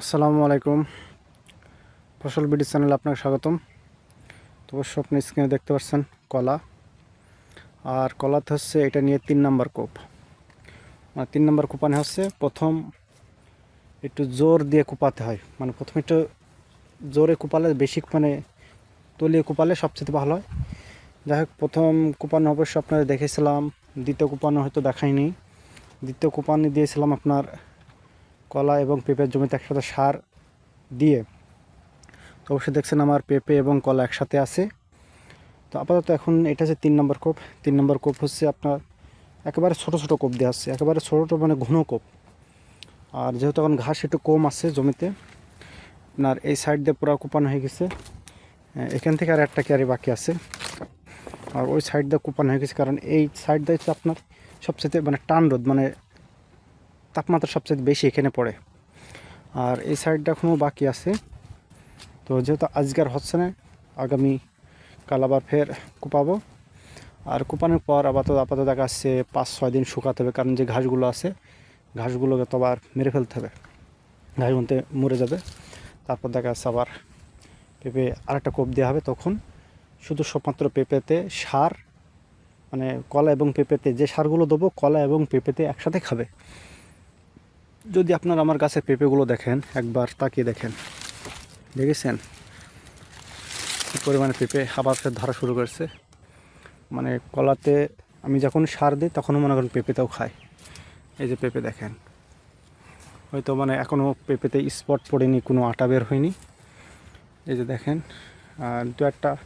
আসসালামু আলাইকুম। ফসল বিডি চ্যানেলে আপনাকে স্বাগতম। তো অবশ্য আপনি স্ক্রিনে দেখতে পাচ্ছেন কলা। আর কলাতে হচ্ছে এটা নিয়ে তিন নাম্বার কোপ। মানে তিন নাম্বার কোপানে হচ্ছে প্রথম একটু জোর দিয়ে কোপাতে হয়। মানে প্রথমে একটু জোরে কোপালে বেশি মানে তলিয়ে কোপালে সবচেয়ে ভালো হয়। যাই হোক, প্রথম কোপানো অবশ্য আপনারা দেখেছিলাম, দ্বিতীয় কোপানো হয়তো দেখায়নি দ্বিতীয় কোপানি দিয়েছিলাম আপনার কলা এবং পেঁপের জমিতে একসাথে সার দিয়ে তো অবশ্যই দেখছেন আমার পেঁপে এবং কলা একসাথে আছে। তো আপাতত এখন এটা হচ্ছে তিন নম্বর কোপ। তিন নম্বর কোপ হচ্ছে আপনার একেবারে ছোট ছোট কোপ দেওয়া আছে, একেবারে ছোটো ছোটো মানে ঘন কোপ। আর যেহেতু এখন ঘাস একটু কম আছে জমিতে, আপনার এই সাইড দিয়ে পুরো কোপানো হয়ে গেছে। এখান থেকে আর একটা ক্যারি বাকি আছে। আর ওই সাইড দিয়ে কোপানো হয়ে গেছে, কারণ এই সাইড দিয়ে হচ্ছে আপনার সবচেয়ে মানে টান রোদ মানে তাপমাত্রা সবচেয়ে বেশি এখানে পড়ে। আর এই সাইডটা এখনও বাকি আছে। তো যেহেতু আজকের হচ্ছে না, আগামী কাল আবার ফের কুপাবো। আর কুপানোর পর আপাতত আপাতত দেখা যাচ্ছে পাঁচ, ছয় দিন শুকাতে হবে, কারণ যে ঘাসগুলো আছে, ঘাসগুলোকে তো আবার মেরে ফেলতে হবে। ঘাস মধ্যে মরে যাবে। তারপর দেখা যাচ্ছে আবার পেঁপে আরেকটা কোপ দেওয়া হবে তখন। শুধু সবমাত্র পেঁপেতে সার মানে কলা এবং পেঁপেতে যে সারগুলো দেবো, কলা এবং পেঁপেতে একসাথে খাবে। যদি আপনারা আমার গাছের পেঁপেগুলো দেখেন, একবার তাকিয়ে দেখেন। দেখেছেন? কী পরিমাণে পেঁপে আবার ধরা শুরু করেছে। মানে কলাতে আমি যখন সার দিই, তখনও মনে করেন পেঁপেতেও খাই এই যে পেঁপে দেখেন। হয়তো মানে এখনও পেঁপেতে স্পট পড়েনি, কোনো আটা বের হয়নি। এই যে দেখেন। আর দু একটা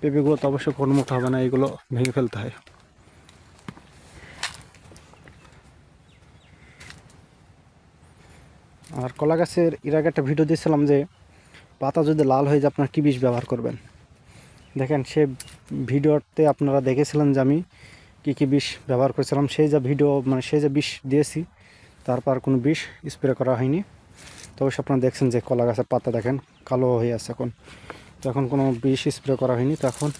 পেঁপেগুলো তো অবশ্যই কোনো হবে না, এগুলো ভেঙে ফেলতে হয়। আর কলা গাছের এর আগে একটা ভিডিও দিয়েছিলাম যে পাতা যদি লাল হয়ে যায়, আপনার কী বিষ ব্যবহার করবেন? দেখেন, সে ভিডিওতে আপনারা দেখেছিলেন যে আমি কী কী বিষ ব্যবহার করেছিলাম। সেই যা ভিডিও মানে সেই যে বিষ দিয়েছি, তারপর কোনো বিষ স্প্রে করা হয়নি। তো অবশ্যই আপনারা দেখছেন যে কলা গাছের পাতা দেখেন, কালো হয়ে আছে এখন। এখন কোনো বিষ স্প্রে করা হয়নি। তো এখন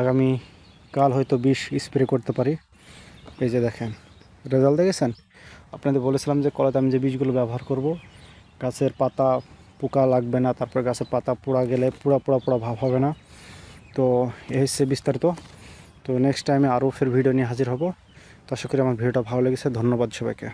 আগামী কাল হয়তো বিষ স্প্রে করতে পারি। এই যে দেখেন। রেজাল্ট দেখেছেন? আপনাদের বলেছিলাম যে কলাতে আমি যে বীজগুলো ব্যবহার করব, গাছের পাতা পোকা লাগবে না, তারপর গাছের পাতা পোড়া গেলে পোড়া পোড়া পোড়া ভাব হবে না। তো এই হচ্ছে বিস্তারিত। তো নেক্সট টাইমে আরও ফের ভিডিও নিয়ে হাজির হব। তো আশা করি আমার ভিডিওটা ভালো লেগেছে। ধন্যবাদ সবাইকে।